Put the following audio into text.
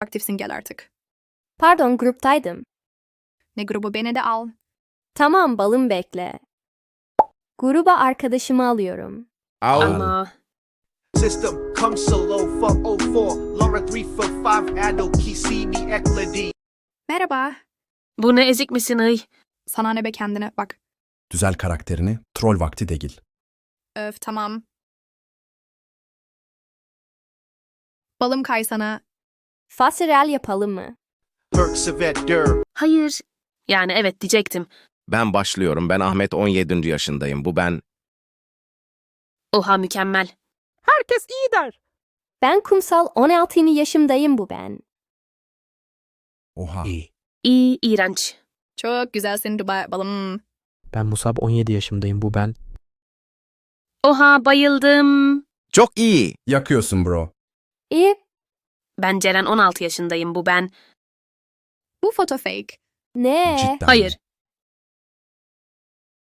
aktifsin gel artık. Pardon gruptaydım. Ne grubu beni de al. Tamam balım bekle. Gruba arkadaşımı alıyorum. Al. Ama System come solo fuck 04 Laura 3 for 5 Ado Kisimi Ekladi Merhaba. bu ne ezik misin ıy? Sana ne be kendine bak. Düzel karakterini, troll vakti değil. Öf tamam. Balım kaysana. Faserel yapalım mı? Hayır. Yani evet diyecektim. Ben başlıyorum. Ben Ahmet 17. yaşındayım. Bu ben. Oha mükemmel. Herkes iyi der. Ben kumsal 16 yaşımdayım bu ben. Oha. İyi, iğrenç. Çok güzelsin Dubai balım. Ben Musab 17 yaşındayım bu ben. Oha bayıldım. Çok iyi. Yakıyorsun bro. İyi. Ben Ceren 16 yaşındayım bu ben. Bu foto fake. Ne? Cidden. Hayır.